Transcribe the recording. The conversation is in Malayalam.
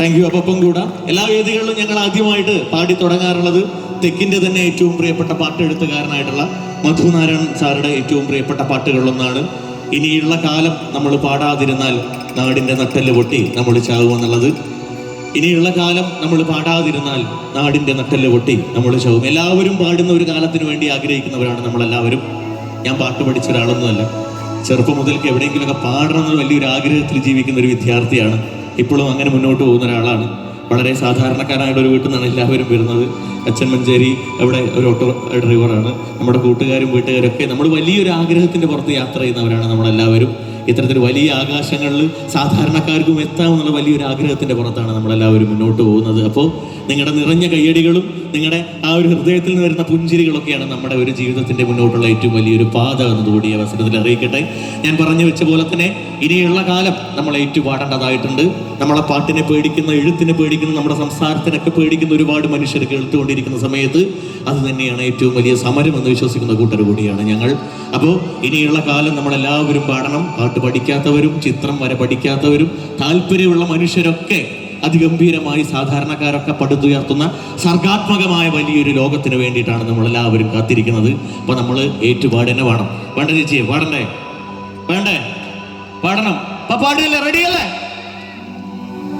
താങ്ക് യു അപ്പം കൂടാം. എല്ലാ വേദികളിലും ഞങ്ങൾ ആദ്യമായിട്ട് പാടി തുടങ്ങാറുള്ളത് തെക്കിന്റെ തന്നെ ഏറ്റവും പ്രിയപ്പെട്ട പാട്ടെഴുത്തുകാരനായിട്ടുള്ള മധുനാരായൺ സാറുടെ ഏറ്റവും പ്രിയപ്പെട്ട പാട്ടുകളിലൊന്നാണ്. ഇനിയുള്ള കാലം നമ്മൾ പാടാതിരുന്നാൽ നാടിന്റെ നട്ടെല്ല് പൊട്ടി നമ്മൾ ചാവുമെന്നുള്ളത് ഇനിയുള്ള കാലം നമ്മൾ പാടാതിരുന്നാൽ നാടിന്റെ നട്ടെല്ല് പൊട്ടി നമ്മൾ ചാവും. എല്ലാവരും പാടുന്ന ഒരു കാലത്തിന് വേണ്ടി ആഗ്രഹിക്കുന്നവരാണ് നമ്മളെല്ലാവരും. ഞാൻ പാട്ട് പഠിച്ച ഒരാളൊന്നുമല്ല. ചെറുപ്പം മുതൽക്ക് എവിടെയെങ്കിലുമൊക്കെ പാടണം എന്നൊരു വലിയൊരു ആഗ്രഹത്തിൽ ജീവിക്കുന്ന ഒരു വിദ്യാർത്ഥിയാണ് ഇപ്പോഴും അങ്ങനെ മുന്നോട്ട് പോകുന്ന ഒരാളാണ്. വളരെ സാധാരണക്കാരായിട്ട് ഒരു വീട്ടിൽ നിന്നാണ് എല്ലാവരും വരുന്നത്. അച്ഛൻ മഞ്ചേരി അവിടെ ഒരു ഓട്ടോ ഡ്രൈവറാണ് നമ്മുടെ കൂട്ടുകാരും വീട്ടുകാരും ഒക്കെ നമ്മൾ വലിയൊരു ആഗ്രഹത്തിന്റെ പുറത്ത് യാത്ര ചെയ്യുന്നവരാണ് നമ്മളെല്ലാവരും. ഇത്തരത്തിൽ വലിയ ആകാശങ്ങളിൽ സാധാരണക്കാർക്കും എത്താമെന്നുള്ള വലിയൊരു ആഗ്രഹത്തിന്റെ പുറത്താണ് നമ്മളെല്ലാവരും മുന്നോട്ട് പോകുന്നത്. അപ്പോൾ നിങ്ങളുടെ നിറഞ്ഞ കയ്യടികളും നിങ്ങളുടെ ആ ഒരു ഹൃദയത്തിൽ നിന്ന് വരുന്ന പുഞ്ചിരികളൊക്കെയാണ് നമ്മുടെ ഒരു ജീവിതത്തിന്റെ മുന്നോട്ടുള്ള ഏറ്റവും വലിയൊരു പാത എന്നതുകൂടി അവസരത്തിൽ അറിയിക്കട്ടെ. ഞാൻ പറഞ്ഞു വെച്ച പോലെ തന്നെ ഇനിയുള്ള കാലം നമ്മൾ ഏറ്റുപാടേണ്ടതായിട്ടുണ്ട്. നമ്മളെ പാട്ടിനെ പേടിക്കുന്ന എഴുത്തിനെ പേടിക്കുന്ന നമ്മുടെ സംസാരത്തിനൊക്കെ പേടിക്കുന്ന ഒരുപാട് മനുഷ്യർ കേൾത്തുകൊണ്ടിരിക്കുന്ന സമയത്ത് അത് തന്നെയാണ് ഏറ്റവും വലിയ സമരം എന്ന് വിശ്വസിക്കുന്ന കൂട്ടർ കൂടിയാണ് ഞങ്ങൾ. അപ്പോൾ ഇനിയുള്ള കാലം നമ്മളെല്ലാവരും പാടണം. പാട്ട് പഠിക്കാത്തവരും ചിത്രം വരെ പഠിക്കാത്തവരും താല്പര്യമുള്ള മനുഷ്യരൊക്കെ അതിഗംഭീരമായി സാധാരണക്കാരൊക്കെ പടുത്തുയർത്തുന്ന സർഗാത്മകമായ വലിയൊരു ലോകത്തിന് വേണ്ടിയിട്ടാണ് നമ്മളെല്ലാവരും കാത്തിരിക്കുന്നത്. അപ്പോൾ നമ്മൾ ഏറ്റുപാടന്നെ വേണം വേണ്ട ചേച്ചിയെ പാടണ്ടേ? വേണ്ടേ പാടണം. അപ്പൊ പാടില്ലേ റെഡിയല്ലേ?